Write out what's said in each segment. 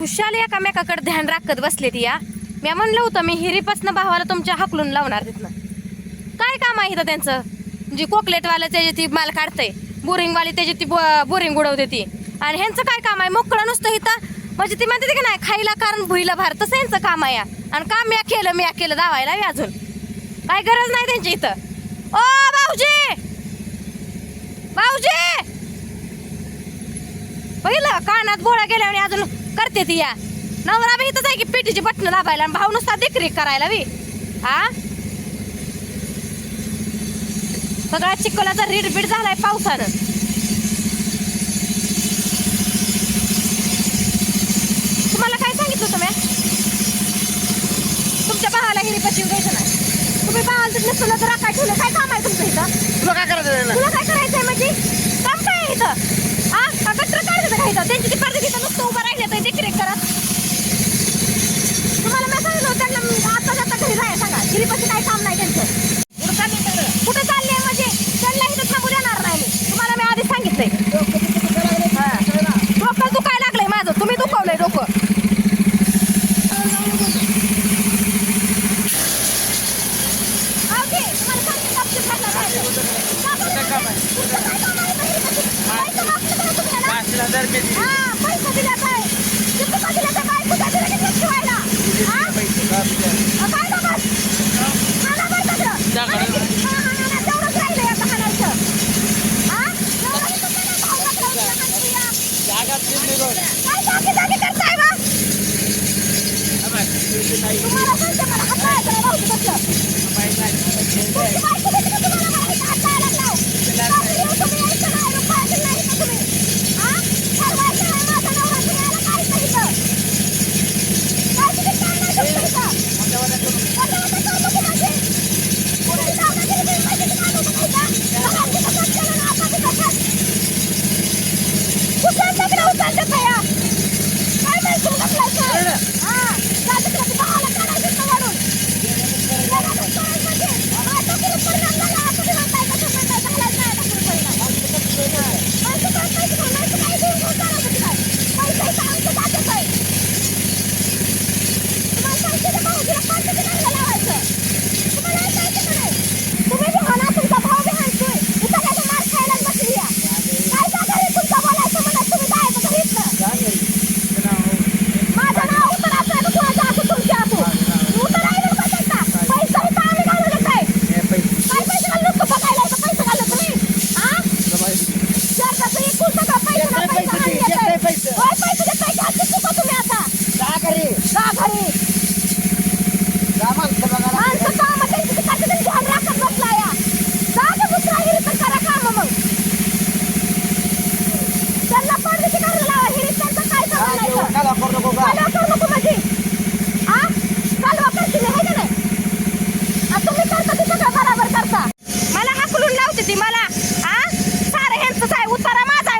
खुशाल एकामेकाकडे ध्यान राखत बसले ती या. मी म्हणलं होतं मी हिरीपासनं भावाला तुमच्या हाकलून लावणार. तिथनं काय काम आहे इथं त्यांचं? जी कोकलेटवालं त्याची ती माल काढते बोरिंगवाली त्याची ती बोरिंग उडवते ती. आणि ह्यांचं काय काम आहे? मोकळं नुसतं इथं? म्हणजे ती म्हणते की नाही खायला कारण भुईला भार तसं यांचं काम आहे या. आणि काम या केलं म्या केलं दावायला अजून. काय गरज नाही त्यांची इथं. ओ भाऊजी! भाऊजी! पहिलं कानात गोळा गेल्या आणि अजून करते ती या. नवरा बी इथंच आहे की पेटीची बटणं दाबायला आणि भाऊ नुसता देखरेख करायला बी. हा? सगळा चिखलाचा रीडबीड झालाय पावसानं. तुम्हाला काय सांगितलं होतं मी तुमच्या भावाला हिरी पशी द्यायचं नाही. तुम्ही भावाला तिथलं जरा काय ठेवलं. काय काम आहे तुमचं इथं? तुला काय करायचं ना? तुला काय करायचंय म्हणजे? काम काय आहे इथं? पत्रकार का गटर त्यांची ती पडदे तिथं नुसतं उभं राहिले तर देखरेख करत तुम्हाला मी सांगितलं होतं त्यांना मी आता जाता घरी जाय सांगा गिरीपाशी काय काम नाही त्यांचं कुठं चालली सगळं? कुठे चालले म्हणजे त्यांना इथं थांबू देणार नाही मी तुम्हाला मी आधी सांगितलंय डोकं दुखतं करायला हा. लागलं ना. डोकं दुखायला लागलंय माझं तुम्ही दुखवलंय डोकं आवडी, तुम्हाला सांगितलं गपचूप बसा राहायचं. का बरं? काय काम आहे? तुमचं काय काम आहे घरी बसून? पैसे मागतो का तुम्हाला? पाचशे हजार रुपये दिले. हा, पैसे दिले काय? किती पैसे दिले तर काय? कुठे दिले की नीट ठेवायला? हा? पैसे का तुझ्या? काय नकोस? खाना काय सगळं? जा घरी. आणि किती- हा, हा, हा, तेवढंच राहिलंय आता खाण्याचं. हा? एवढं इथं काय नाही, नका लावू नका तुम्ही या. जागा फिरली रोड. काय जागी जागी करताय बा? हा बघ, तुझी ताई. तुम्हाला सांगते मला हात नाही भाऊजी कसलं. बाई लागली. तुमची बायको देते का तुम्हाला मला इथं हात लावायला लाव? रात्री येऊ तुम्ही यायचं नाही, रुपयाचं नाही इथं तुम्ही. हा? ठरवायचं नाही माझा नवरा तुम्हाला काय इथं इथं? काय तिकीट काढणार तुमचं इथं? मोठ्या वाल्या करून. कोणत्या वाटतं काम नको माझे? कोणी दादागिरी बिल पाहिजे की काय नको का इथं? घरात तिथं खर्च केलं ना, आता तिथं खर्च. उचलतं की नाही उचलतं का या? काय माहीत तुम्ही ढकलायचं? हा, जा तिकडं ती भावाला काढायचं इथं वळून. जगातच करायचं म्हणजे. हा, डोक्याला परिणाम झाला, आता तुम्ही म्हणताय का तुम्ही म्हणताय झालाच नाही आता पुढे परिणाम. पैसे काय पैसे काय माहिती काय देऊन घेऊन चालत होती काय? पैसे इथं आमचं जातच आहे. तुम्हाला सांगते ना भाऊजीला पाचशे ते नाही लावायचं. तुम्हाला ऐकायचं का नाही? तुम्ही बी हाणा, तुमचा भाऊ बी हाणतोय. इथं काय तर मार खायलाच बसली या. काय जागा रे तुमचं बोलायचं म्हणत तुम्ही जायचं घरी इथनं. जा घरी. तुझं नाव हो. माझं नाव उतराचं आहे, कुणाचं असं तुमच्या हातून. उतरायला नको त्यांचा. पैसा इथं आम्ही घालवलेत आहे. हे पैसे. काय पैसे घालून नुसतं बघायला इथं पैसे घालत तुम्ही? हा? तुला माहिती. जर तसं एकूण सगळं पैसे ना देताय पैसे पैसे, हाणलेत देताय आहे. पैसे. होय, पैसे देताय की हत्ती चुका तुम्ही आता. जा घरी. जा घरी. जा माणसं बघायला. माणसं कामं त्यांची तिकडचं त्यांनी ध्यान राखत बसला या. जा गं दुसऱ्या हिरीत तर करा कामं मग. त्यांना पडद्याची कर्ज लावा. हिरीत त्यांचं काय जा संबंध आहे जेवण इथं? खाला, करू नको का? कालवा करू नको म्हणजे. हा? कालवा करते मी, है का नाही? आणि तुम्ही करता ते सगळं बरोबर करता. मला हाकलून लावते ती मला हा सारं ह्यांचंच आहे उतारा माझा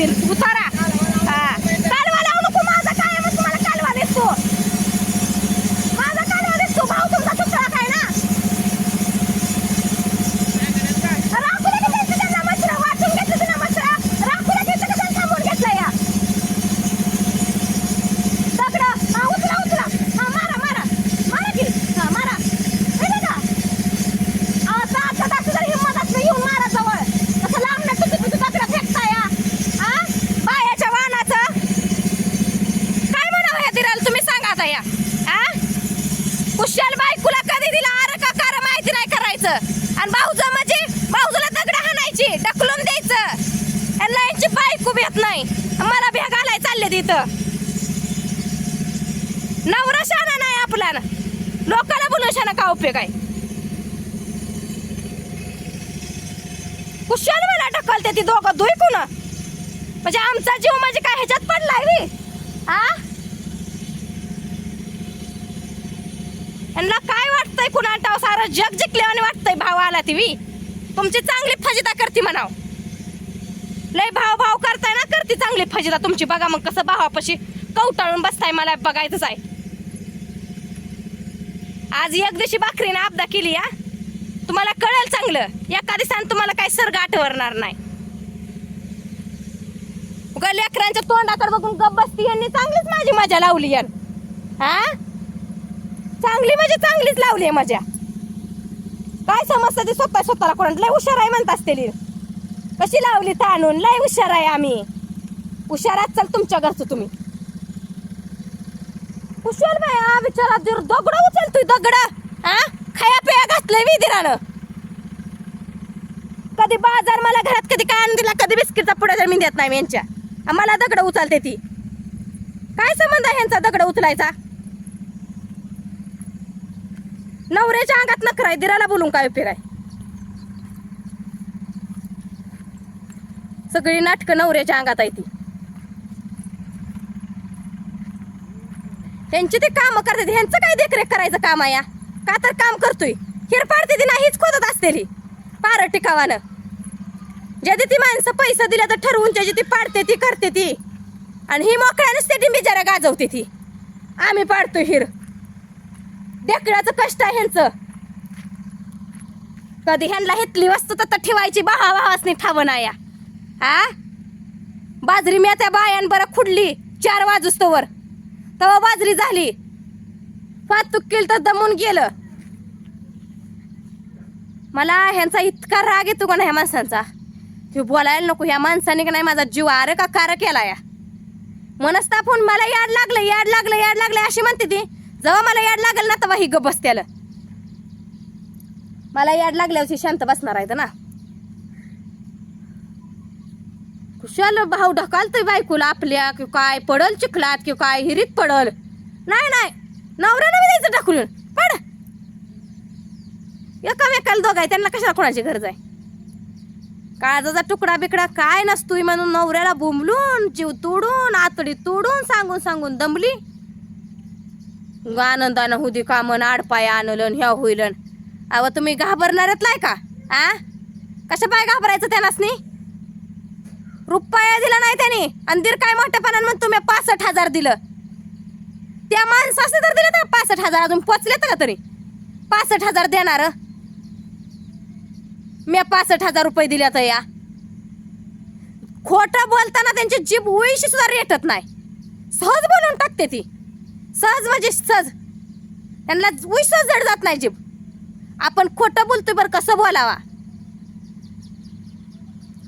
आहे द्यायचं. आणि भाऊचं म्हणजे भाऊजूला दगड हाणायची ढकलून द्यायचं. यांना यांची बायको भेट नाही. मला भ्या घालाय चालले तिथं नवरा शाना नाही आपला. लोकाला बोलून शाना का उपयोग आहे? कुशल मला ढकलते ती दोघं धुई कुण? म्हणजे आमचा जीव म्हणजे काय ह्याच्यात पडलाय वी हा यांना काय वाटतंय कुणा टाव सारं जग जिंकल्यावानी वाटतंय भाव आला ती वी तुमची चांगली फजिता करते म्हणाव. लय भाव भाव करताय ना करते चांगली फजिता. तुमची बघा मग कसं भावापाशी कवटाळून बसताय मला बघायचंच आहे. आज एक दिवशी बाकरीने आपदा केली या तुम्हाला कळेल चांगलं. एका दिवसानं तुम्हाला काही सर्ग आठवणार नाही. उगा लेकरांच्या तोंडाकडे बघून गप बसती यांनी चांगलीच माझी मजा लावली यान. हा? चांगली म्हणजे चांगलीच लावली आहे मजा. काय समजतं ती स्वतः स्वतःला कोण? लय हुशार आहे म्हणत असते कशी लावली ताणून लय हुशार आहे आम्ही. हुशारात चल तुमच्या घरचं तुम्ही. हुशार बाया बिचारा विचारात दगड उचलतोय दगड. हा खाया पेया घातलंय विधिरानं. कधी बाजार मला घरात कधी काय आणून दिला कधी बिस्किटचा पुढे जर मी देत नाही यांच्या मला दगड उचलते ती. काय संबंध आहे ह्यांचा दगड उचलायचा? नवऱ्याच्या अंगात नखराय दिराला बोलून काय फिराय सगळी नाटकं नवऱ्याच्या अंगात आहे ती. त्यांची ते काम करतात ह्यांचं काय देखरेख करायचं काम आहे या? का तर काम करतोय. हिर पाडते ती नाहीच खोदत असते ती पार टिकावानं. ज्या ती माणसं पैसा दिला तर ठरवून त्याची ती पाडते ती करते ती. आणि ही मोकळ्यानेच ते बिचारा गाजवते ती. आम्ही पाडतो हिर. डेकडाचं कष्ट आहे ह्यांचं. कधी ह्यांना हेतली वस्तू तर ठेवायची बहा बहासनी ठावण आया या हा? बाजरी मी त्या बायान बरं खुडली चार वाजूस्तोवर तेव्हा बाजरी झाली. वाहतूक केली तर दमून गेलं. मला ह्यांचा इतका राग येतो का नाही ह्या माणसांचा? तू बोलायला नको ह्या माणसाने का नाही माझा जीव आर का कार केला या मनस्तापून मला याड लागलं याड लागलं याड लागलं अशी म्हणते ती. जेव्हा मला याड लागल ना तेव्हा ही बस बसत्याला मला याड लागल्यावर शांत बसणार आहे ना. कुशाल भाऊ ढकालतोय बायकोला आपल्या कि काय पडल चिखलात की काय हिरीत पडल. नाही नाही नवऱ्यानं बी द्यायचं ढकलून. पड. एकामेकाला दोघ आहे त्यांना कशाला कोणाची गरज आहे? काळजाचा तुकडा बिकडा काय नसतोय म्हणून नवऱ्याला बोंबलून जीव तोडून आतडी तोडून सांगून सांगून दमली. आनंदानं हुदी कामन आडपाय आणलं ह्या होईलन. अव तुम्ही घाबरणारच लाय का? आ? कशा पाय घाबरायचं त्यांनाच रुपया दिला नाही त्याने. आणि दीर काय मोठ्यापणानं म्हणून तुम्ही पासष्ट हजार दिलं. त्या माणसाने तर दिलं तर पासष्ट हजार अजून पोचलेत का तरी? पासष्ट हजार देणार. मी पासष्ट हजार रुपये दिल्या तर या. खोटं बोलताना त्यांची जीभ उईशी सुद्धा रेटत नाही. सहज बोलून टाकते ती. सहज म्हणजे सहज. त्यांना उईस जड जात नाही जीभ. आपण खोटं बोलतोय बरं कसं बोलावा?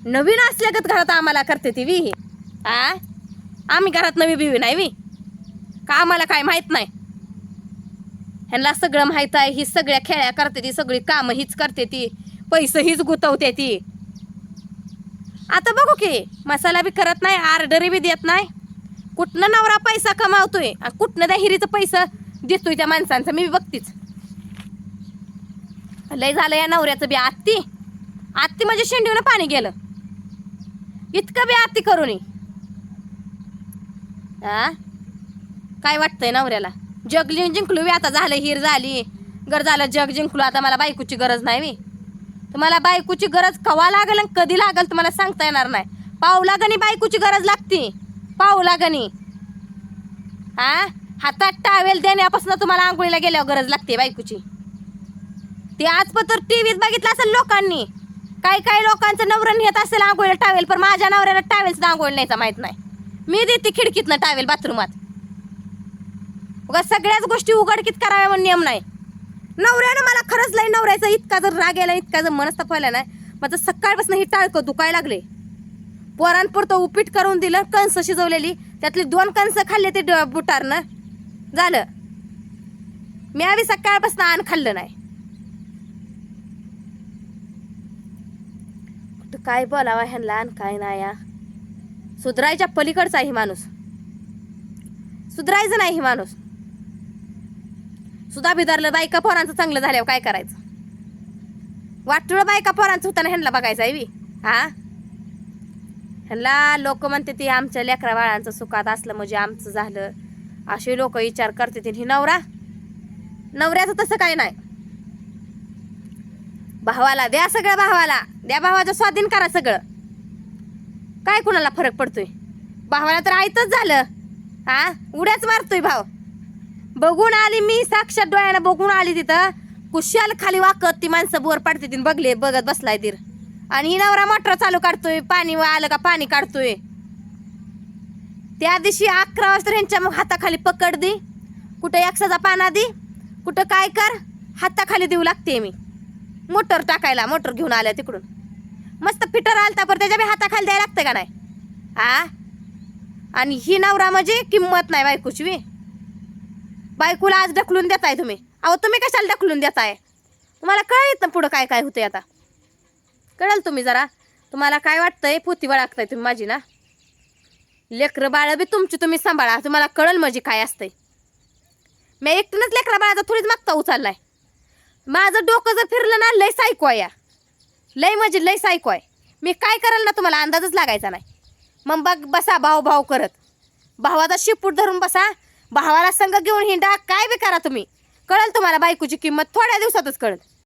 नवीन असल्यागत घरात आम्हाला करते ती विही आ? आम्ही घरात नवी बिवी नाही वी. का आम्हाला काय माहीत नाही? ह्यांना सगळं माहीत आहे ही सगळ्या खेळ्या करते ती सगळी कामं हीच करते ती पैसे हीच गुतवते ती. आता बघू की मसाला बी करत नाही आर्डरी बी देत नाही. कुठनं नवरा पैसा कमावतोय? आणि कुठनं त्या पैसा देतोय त्या माणसांचं? मी बघतीच. लय झालं या नवऱ्याचं बी आत्ती. आत्ती म्हणजे शेंडीवनं पाणी गेलं. इतकं बी आत्ती करू हा काय वाटतंय नवऱ्याला? जग जिंकलो बी आता झालं हिर झाली. गर झालं जग जिंकलो. आता मला बायकोची गरज नाही मी तुम्हाला बायकोची गरज कवा लागल आणि कधी लागल तुम्हाला सांगता येणार नाही. पावला गणी बायकोची गरज लागते. पाऊ लागणी हा. हातात टावेल देण्यापासून तुम्हाला आंघोळीला गेल्यावर गरज लागते बायकोची. ते आज पण तर बघितलं असेल लोकांनी. काही काही लोकांचं नवरण येत असेल आंघोळीला टावेल पण माझ्या नवऱ्याला टावेल सुद्धा आंघोळ न्यायचा माहीत नाही. मी देते खिडकीतनं टावेल बाथरूमात. उगा सगळ्याच गोष्टी उघडकीत कराव्या म्हणून नियम नाही. नवऱ्यानं मला खरंच लय नवऱ्याचा इतका जर राग यायला इतका जर मनस्ताप व्हायला नाही माझं सकाळपासून ही टाळकं दुखायला लागले. पोरांपुरतं उपीट करून दिलं कणसं शिजवलेली. त्यातली दोन कणस खाल्ले ते ड- बुटारनं. झालं. मी आम्ही सकाळपासून आण खाल्लं नाही. काय बोलावा ह्यांना आणि काय नाही या सुधरायच्या पलीकडचा आहे ही माणूस. सुधरायचं नाही ही माणूस. सुद्धा बिधारलं बायका पोरांचं चांगलं झाल्यावर काय करायचं? वाटलं बायका पोरांचं होताना ह्यांना बघायचं आहे बी हा? ह्याला लोक म्हणते ती आमच्या लेकरा बाळांचं सुखात असलं म्हणजे आमचं झालं. असे लोक विचार करते ती. ही नवरा? नवऱ्याचं तसं काही नाही. भावाला द्या सगळं भावाला. द्या भावाचं स्वाधीन करा सगळं. काय कुणाला फरक पडतोय? भावाला तर आयतच झालं. हा? उड्याच मारतोय भाव. बघून आली मी साक्षात डोळ्यानं बघून आली तिथं. कुशाल खाली वाकत ती माणसं बोर पाडते ती बघले बघत बसलाय तीर. आणि ही नवरा मोटर चालू काढतोय. पाणी आलं का पाणी काढतोय. त्या दिवशी अकरा वाजता ह्यांच्या मग हाताखाली पकड दे. कुठं एकसाचा पाना दे. कुठं काय कर. हाताखाली देऊ लागते मी. मोटर टाकायला मोटर घेऊन आल्या तिकडून. मस्त फिटर आलता पर त्याच्या हाताखाली द्यायला लागतं का नाही? हा आणि ही नवरा म्हणजे किंमत नाही बायकोची मी बायकोला आज ढकलून देताय तुम्ही. अहो तुम्ही कशाला ढकलून देताय? तुम्हाला कळत ना पुढं काय काय होतंय आता. कळाल तुम्ही जरा? तुम्हाला काय वाटतंय? पोती बाळगताय तुम्ही माझी ना? लेकरं बाळ बी तुमची तुम्ही सांभाळा. तुम्हाला कळल माझी काय असतंय? मी एकटीनंच लेकरा बाळाचा थोडीच मागता उचललाय. माझं डोकं जर फिरलं ना लय सायको आहे या. लय म्हणजे लय सायको आहे. मी काय करेल ना तुम्हाला? अंदाजच लागायचा नाही. मग बघ बसा भाऊ भाऊ करत. भावाचा शिपूट धरून बसा. भावाला संघ घेऊन हिंडा. काय बी करा तुम्ही. कळल तुम्हाला बायकोची किंमत? थोड्या दिवसातच कळेल.